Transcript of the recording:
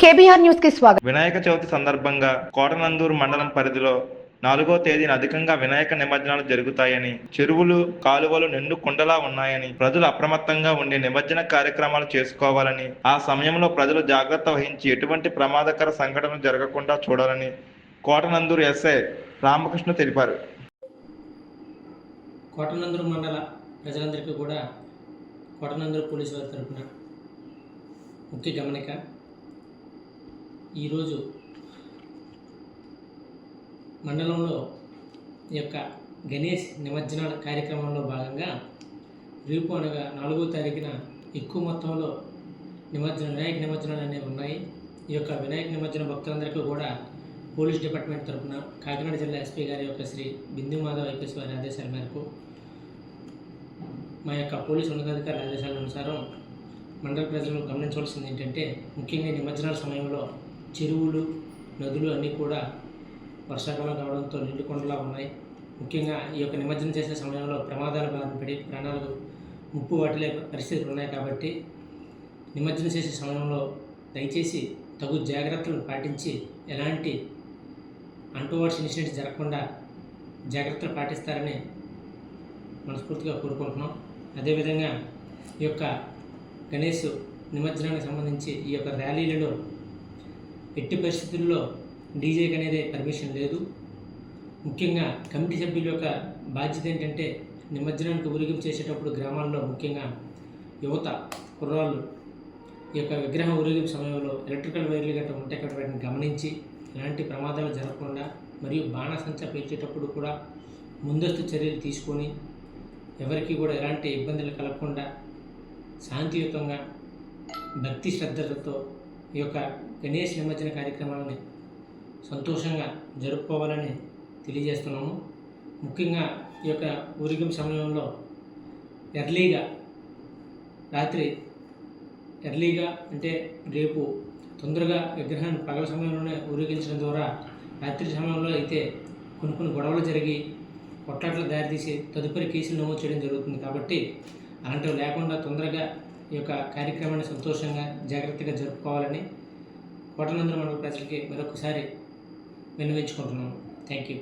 KBR న్యూస్కి స్వాగతం. వినాయక చవితి సందర్భంగా కోటనందూరు మండలం పరిధిలో నాలుగో తేదీన అధికంగా వినాయక నిమజ్జనాలు జరుగుతాయని చెరువులు కాలువలు నిండు కుండలా ఉన్నాయని ప్రజలు అప్రమత్తంగా ఉండి నిమజ్జన కార్యక్రమాలు చేసుకోవాలని ఆ సమయంలో ప్రజలు జాగ్రత్త వహించి ఎటువంటి ప్రమాదకర సంఘటనలు జరగకుండా చూడాలని కోటనందూరు ఎస్ఐ రామకృష్ణ తెలిపారు. కోటనందూరు మండల ప్రజలందరికీ కూడా కోటనందూరు పోలీసు వారి తరపున ముఖ్య గమనిక ఈరోజు మండలంలో ఈ యొక్క గణేష్ నిమజ్జనాల కార్యక్రమంలో భాగంగా రేపు అనగా నాలుగో తారీఖున ఎక్కువ మొత్తంలో నిమజ్జనం వినాయక నిమజ్జనాలు అనేవి ఉన్నాయి. ఈ యొక్క వినాయక నిమజ్జన భక్తులందరికీ కూడా పోలీస్ డిపార్ట్మెంట్ తరఫున కాకినాడ జిల్లా ఎస్పీ గారి యొక్క శ్రీ బిందు మాధవ్ ఐపీఎస్ వారి ఆదేశాల మేరకు మా యొక్క పోలీసు ఉన్నతాధికారుల ఆదేశాల అనుసారం మండల ప్రజలు గమనించవలసింది ఏంటంటే ముఖ్యంగా నిమజ్జనాల సమయంలో చెరువులు నదులు అన్నీ కూడా వర్షాకాలం కావడంతో నిండుకొండలా ఉన్నాయి. ముఖ్యంగా ఈ యొక్క నిమజ్జనం చేసే సమయంలో ప్రమాదాల బారిన పడి ముప్పు వాటిలే పరిస్థితులు ఉన్నాయి కాబట్టి నిమజ్జనం చేసే సమయంలో దయచేసి తగు జాగ్రత్తలు పాటించి ఎలాంటి అంటువర్డ్స్ ఇన్సిడెంట్స్ జరగకుండా జాగ్రత్తలు పాటిస్తారని మనస్ఫూర్తిగా కోరుకుంటున్నాం. అదేవిధంగా ఈ యొక్క గణేష్ నిమజ్జనానికి సంబంధించి ఈ యొక్క ర్యాలీలలో ఎట్టి పరిస్థితుల్లో డీజేకి అనేది పర్మిషన్ లేదు. ముఖ్యంగా కమిటీ సభ్యుల యొక్క బాధ్యత ఏంటంటే నిమజ్జనానికి ఊరేగింపు చేసేటప్పుడు గ్రామాల్లో ముఖ్యంగా యువత కుర్రాళ్ళు ఈ యొక్క విగ్రహం ఊరేగింపు సమయంలో ఎలక్ట్రికల్ వైర్లు గట్రా ఉంటే అక్కడ వాటిని గమనించి ఎలాంటి ప్రమాదాలు జరగకుండా మరియు బాణసంచా పేర్చేటప్పుడు కూడా ముందస్తు చర్యలు తీసుకొని ఎవరికి కూడా ఎలాంటి ఇబ్బందులు కలగకుండా శాంతియుతంగా భక్తి శ్రద్ధలతో ఈ యొక్క గణేష్ నిమజ్జన కార్యక్రమాలని సంతోషంగా జరుపుకోవాలని తెలియజేస్తున్నాము. ముఖ్యంగా ఈ యొక్క ఊరేగింపు సమయంలో ఎర్లీగా రాత్రి ఎర్లీగా అంటే రేపు తొందరగా విగ్రహాన్ని పగల సమయంలోనే ఊరేగించడం ద్వారా రాత్రి సమయంలో అయితే కొన్ని కొన్ని గొడవలు జరిగి కొట్లాట్లు దారితీసి తదుపరి కేసులు నమోదు చేయడం జరుగుతుంది కాబట్టి అలాంటివి లేకుండా తొందరగా ఈ యొక్క కార్యక్రమాన్ని సంతోషంగా జాగ్రత్తగా జరుపుకోవాలని కోటనందన మండల ప్రజలకి మరొకసారి విన్నవించుకుంటున్నాము థ్యాంక్ యూ